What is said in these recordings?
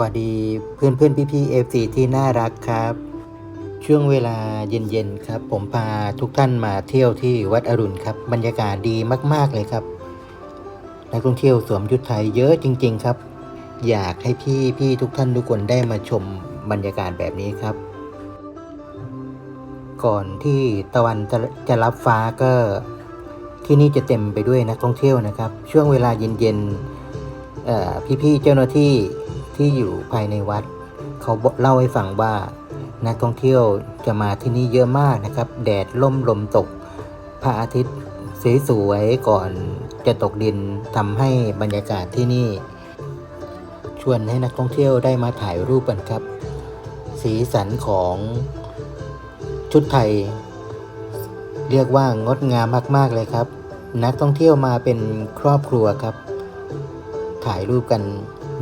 วัสดีเพื่อนเพื่อนพี่พี่เอฟซีที่น่ารักครับ ช่วงเวลาเย็นๆครับ ผมพาทุกท่านมาเที่ยวที่วัดอรุณครับ บรรยากาศดีมาก ๆเลยครับนักท่องเที่ยวสวมชุดไทยเยอะจริง ๆครับ อยากให้พี่พี่ทุกท่านทุกคนได้มาชมบรรยากาศแบบนี้ครับ ก่อนที่ตะวันจะจะรับฟ้าก็ ที่นี่จะเต็มไปด้วยนักท่องเที่ยวนะครับ ช่วงเวลาเย็นๆเอ่อพี่ๆเจ้าหน้าที่ ที่อยู่ภายในวัด เขาเล่าให้ฟังว่านักท่องเที่ยวจะมาที่นี่เยอะมากนะครับ แดดล่มลมตกพระอาทิตย์สวยๆก่อนจะตกดินทำให้บรรยากาศที่นี่ ชวนให้นักท่องเที่ยวได้มาถ่ายรูปกันครับ สีสันของชุดไทย เรียกว่างดงามมากๆเลยครับ นักท่องเที่ยวมาเป็นครอบครัวครับ ถ่ายรูปกัน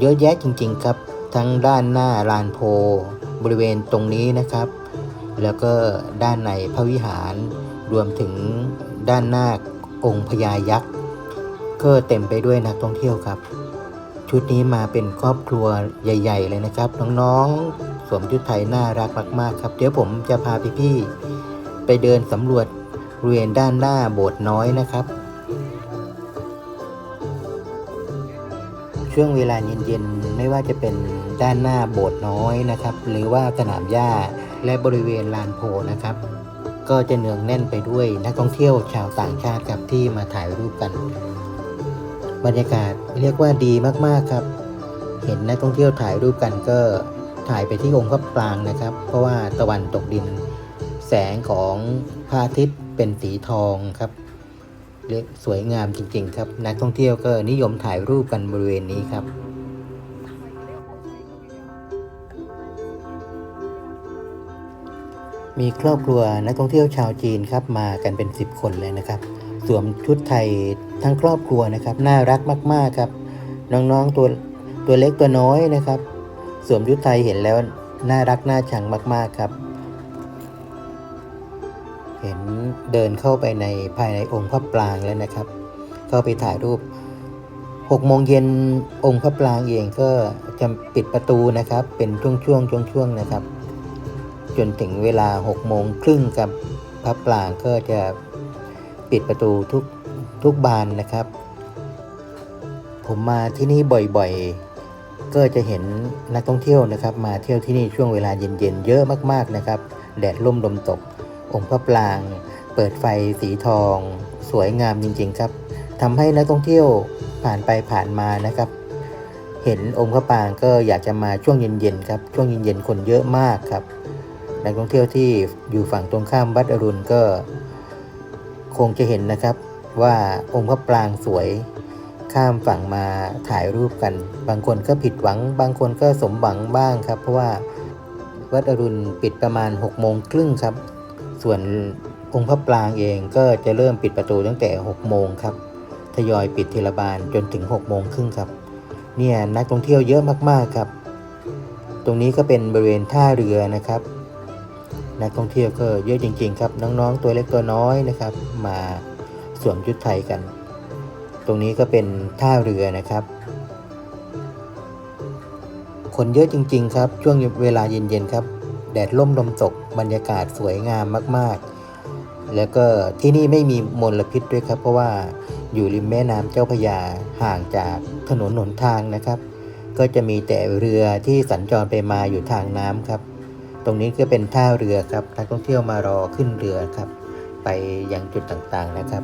เยอะแยะจริง ๆ ครับ ทั้งด้านหน้าลานโพบริเวณตรงนี้นะครับ แล้วก็ด้านในพระวิหารรวมถึงด้านหน้าองค์พญายักษ์ก็เต็มไปด้วยนักท่องเที่ยวครับ ชุดนี้มาเป็นครอบครัวใหญ่ ๆ เลยนะครับ น้องๆสวมชุดไทยน่ารักมากๆครับเดี๋ยวผมจะพาพี่ๆไปเดินสำรวจบริเวณด้านหน้าโบสถ์น้อยนะครับ ช่วงเวลาเย็นๆ ไม่ว่าจะเป็นด้านหน้าโบสถ์น้อยนะครับ หรือว่าสนามหญ้าและบริเวณลานโพนะครับ ก็จะเนืองแน่นไปด้วยนักท่องเที่ยวชาวต่างชาติครับที่มาถ่ายรูปกัน บรรยากาศเรียกว่าดีมากๆครับ เห็นนักท่องเที่ยวถ่ายรูปกันก็ถ่ายไปที่องค์พระปรางนะครับ เพราะว่าตะวันตกดิน แสงของพระอาทิตย์เป็นสีทองครับ เรียกสวยงามจริง ๆ ครับ นักท่องเที่ยวก็นิยมถ่ายรูปกันบริเวณนี้ครับมีครอบครัวนักท่องเที่ยวชาวจีนครับมากันเป็น 10 คนเลยนะครับ สวมชุดไทยทั้งครอบครัวนะครับ น่ารักมาก ๆครับ น้องๆตัวตัวเล็กตัวน้อยนะครับ สวมชุดไทยเห็นแล้วน่ารักน่าชังมาก ๆ ครับ เห็นเดินเข้าไปในภายในองค์พระปรางแล้วนะครับเข้าไปถ่ายรูป6โมงเย็นองค์พระปรางเองก็จะปิดประตูนะครับ เป็นช่วงๆช่วงๆนะครับ จนถึงเวลา6โมงครึ่งกับพระปรางก็จะปิดประตูทุกทุกบานนะครับ ผมมาที่นี่บ่อยๆ ก็จะเห็นนักท่องเที่ยวนะครับ มาเที่ยวที่นี่ช่วงเวลาเย็นๆเยอะมากๆนะครับ แดดร่มลมตก องค์พระปราง เปิดไฟสีทอง สวยงามจริง ๆ ครับทำให้นักท่องเที่ยวผ่านไปผ่านมานะครับ เห็นองค์พระปรางก็อยากจะมาช่วงเย็นๆครับช่วงเย็นๆคนเยอะมากครับนักท่องเที่ยวที่อยู่ฝั่งตรงข้ามวัดอรุณก็ คงจะเห็นนะครับว่าองค์พระปรางสวยข้ามฝั่งมาถ่ายรูปกัน บางคนก็ผิดหวัง บางคนก็สมหวังบ้างครับ เพราะว่าวัดอรุณปิดประมาณ6โมงครึ่งครับ ส่วนองค์พระปรางเองก็จะเริ่มปิดประตูตั้งแต่ 6 โมงครับ ทยอยปิดทีละบานจนถึง 6 โมงครึ่งครับ เนี่ยนักท่องเที่ยวเยอะมากๆครับ ตรงนี้ก็เป็นบริเวณท่าเรือนะครับ นักท่องเที่ยวก็เยอะจริง ๆ ครับน้องๆตัวเล็กตัวน้อยนะครับ มาสวมชุดไทยกัน ตรงนี้ก็เป็นท่าเรือนะครับ คนเยอะจริง ๆ ครับ ช่วงเวลาเย็นๆครับ แดดล่มลมตกบรรยากาศสวยงามมาก ๆ แล้วก็ที่นี่ไม่มีมลพิษด้วยครับ เพราะว่าอยู่ริมแม่น้ำเจ้าพยาห่างจากถนนหนทางนะครับ ก็จะมีแต่เรือที่สัญจรไปมาอยู่ทางน้ำครับ ตรงนี้ก็เป็นท่าเรือครับนักท่องเที่ยวมารอขึ้นเรือครับ ไปยังจุดต่างๆนะครับ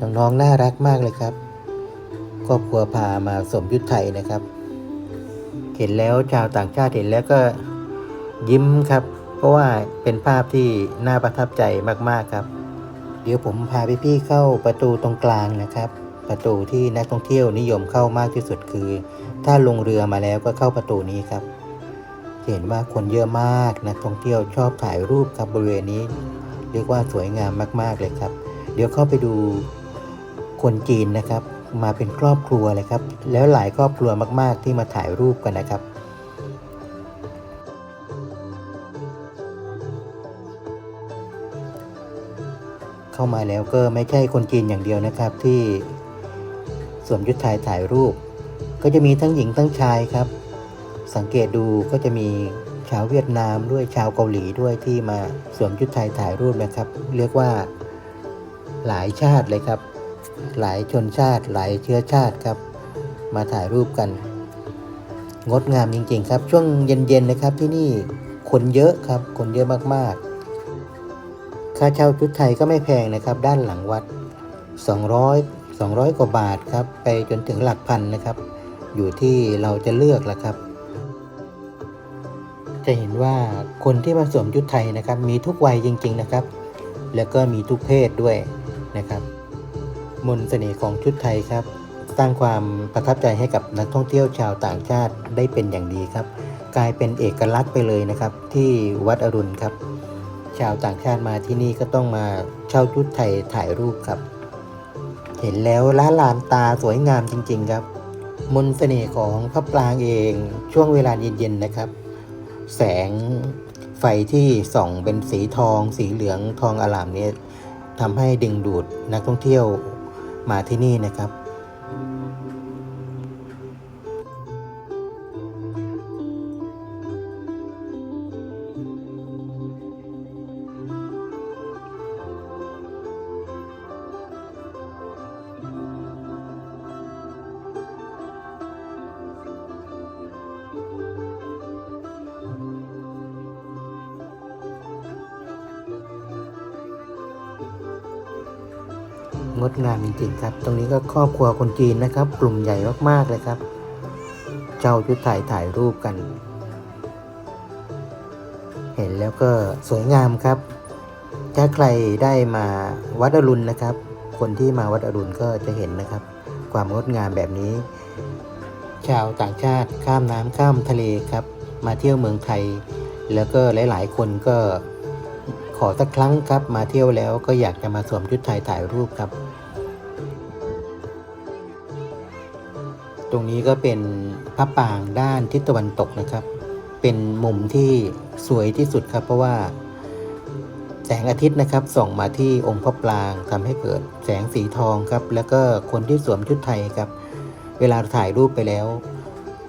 น้องๆน่ารักมากเลยครับครอบครัวพามาสมยุทธไทยนะครับ เห็นแล้วชาวต่างชาติเห็นแล้วก็ ยิ้มครับ เพราะว่าเป็นภาพที่น่าประทับใจมากๆครับ เดี๋ยวผมพาพี่ๆเข้าประตูตรงกลางนะครับ ประตูที่นักท่องเที่ยวนิยมเข้ามากที่สุดคือ ถ้าลงเรือมาแล้วก็เข้าประตูนี้ครับเห็นว่าคนเยอะมากนักท่องเที่ยวชอบถ่ายรูปครับบริเวณนี้ เรียกว่าสวยงามมากๆเลยครับ เดี๋ยวเข้าไปดูคนจีนนะครับ มาเป็นครอบครัวเลยครับ แล้วหลายครอบครัวมาก ๆ ที่มาถ่ายรูปกันนะครับ เข้ามาแล้วก็ไม่ใช่คนจีนอย่างเดียวนะครับ ที่สวมชุดไทยถ่ายรูป ก็จะมีทั้งหญิงทั้งชายครับ สังเกตดูก็จะมีชาวเวียดนามด้วยชาวเกาหลีด้วยที่มาสวมชุดไทยถ่ายรูปนะครับ เรียกว่าหลายชาติเลยครับ หลายชนชาติ หลายเชื้อชาติครับ มาถ่ายรูปกัน งดงามจริงๆครับ ช่วงเย็นๆนะครับที่นี่คนเยอะครับ คนเยอะมากๆ ค่าเช่าชุดไทยก็ไม่แพงนะครับ ด้านหลังวัด 200 200 กว่าบาทครับ ไปจนถึงหลักพันนะครับ อยู่ที่เราจะเลือกละครับ จะเห็นว่าคนที่มาสวมชุดไทยนะครับ มีทุกวัยจริง ๆนะครับ แล้วก็มีทุกเพศด้วยนะครับมนต์เสน่ห์ของชุดไทยครับ สร้างความประทับใจให้กับนักท่องเที่ยวชาวต่างชาติได้เป็นอย่างดีครับ กลายเป็นเอกลักษณ์ไปเลยนะครับ ที่วัดอรุณครับ ชาวต่างชาติมาที่นี่ก็ต้องมาเช่าชุดไทยถ่ายรูปครับ เห็นแล้วล้าลานตาสวยงามจริง ๆครับ มนต์เสน่ห์ของพระปรางเองช่วงเวลาเย็นๆนะครับ แสงไฟที่ส่องเป็นสีทอง สีเหลืองทองอลามเนี่ยทำให้ดึงดูดนักท่องเที่ยวมาที่นี่นะครับ งดงามจริงๆครับ ตรงนี้ก็ครอบครัวคนจีนนะครับ กลุ่มใหญ่มากๆเลยครับ เจ้าชุดถ่ายถ่ายรูปกัน เห็นแล้วก็สวยงามครับ ถ้าใครได้มาวัดอรุณนะครับ คนที่มาวัดอรุณก็จะเห็นนะครับ ความงดงามแบบนี้ ชาวต่างชาติข้ามน้ำข้ามทะเลครับ มาเที่ยวเมืองไทย แล้วก็หลาย ๆ คนก็ อสักครั้งครับมาเที่ยวแล้วก็อยากจะมาสวมชุดไทยถ่ายรูปครับ ตรงนี้ก็เป็นพระปรางด้านทิศตะวันตกนะครับ เป็นมุมที่สวยที่สุดครับ เพราะว่าแสงอาทิตย์นะครับส่องมาที่องค์พระปรางทำให้เกิดแสงสีทองครับ แล้วก็คนที่สวมชุดไทยครับ เวลาถ่ายรูปไปแล้ว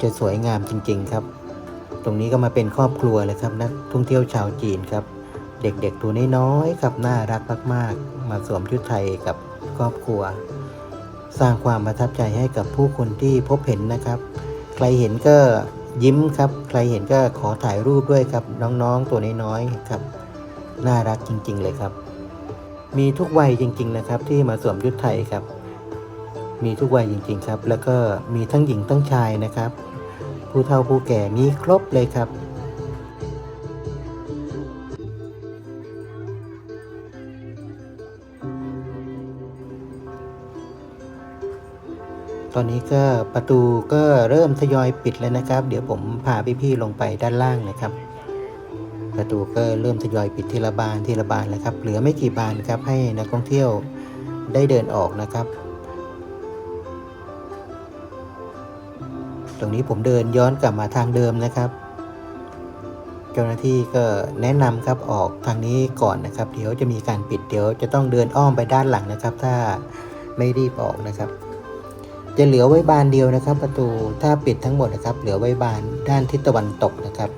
จะสวยงามจริง ๆ ครับ ตรงนี้ก็มาเป็นครอบครัวเลยครับนักท่องเที่ยวชาวจีนครับ เด็กๆตัวน้อยๆครับน่ารักมาก ๆ มาสวมชุดไทยกับครอบครัว สร้างความประทับใจให้กับผู้คนที่พบเห็นนะครับ ใครเห็นก็ยิ้มครับ ใครเห็นก็ขอถ่ายรูปด้วยครับน้องๆตัวน้อยๆครับ น่ารักจริง ๆ เลยครับ มีทุกวัยจริง ๆ นะครับ ที่มาสวมชุดไทยครับ มีทุกวัยจริง ๆ ครับ แล้วก็มีทั้งหญิงทั้งชายนะครับ ผู้เฒ่าผู้แก่มีครบเลยครับ ตอนนี้ก็ประตูก็เริ่มทยอยปิดแล้วนะครับ เดี๋ยวผมพาพี่ๆลงไปด้านล่างนะครับ ประตูก็เริ่มทยอยปิดทีละบานทีละบานแล้วครับเหลือไม่กี่บานครับให้นักท่องเที่ยวได้เดินออกนะครับ ตรงนี้ผมเดินย้อนกลับมาทางเดิมนะครับ เจ้าหน้าที่ก็แนะนำครับออกทางนี้ก่อนนะครับ เดี๋ยวจะมีการปิดเดี๋ยวจะต้องเดินอ้อมไปด้านหลังนะครับ ถ้าไม่รีบออกนะครับ จะเหลือไว้บานเดียวนะครับ ประตูถ้าปิดทั้งหมดนะครับ เหลือไว้บานด้านทิศตะวันตกนะครับ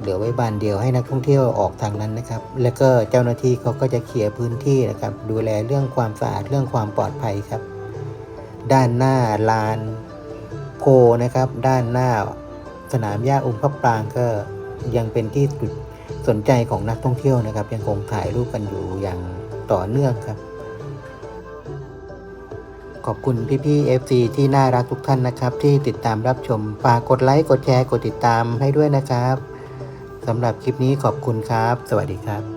เหลือไว้บานเดียวให้นักท่องเที่ยวออกทางนั้นนะครับ แล้วก็เจ้าหน้าที่เขาก็จะเคลียร์พื้นที่นะครับ ดูแลเรื่องความสะอาดเรื่องความปลอดภัยครับ ด้านหน้าลานโพนะครับ ด้านหน้าสนามหญ้าองค์พระปรางก็ยังเป็นที่จุดสนใจของนักท่องเที่ยวนะครับ ยังคงถ่ายรูปกันอยู่อย่างต่อเนื่องครับ ขอบคุณพี่ๆ FC ที่น่ารักทุกท่านนะครับ ที่ติดตามรับชมฝากกดไลค์กดแชร์กดติดตามให้ด้วยนะครับสำหรับคลิปนี้ขอบคุณครับ สวัสดีครับ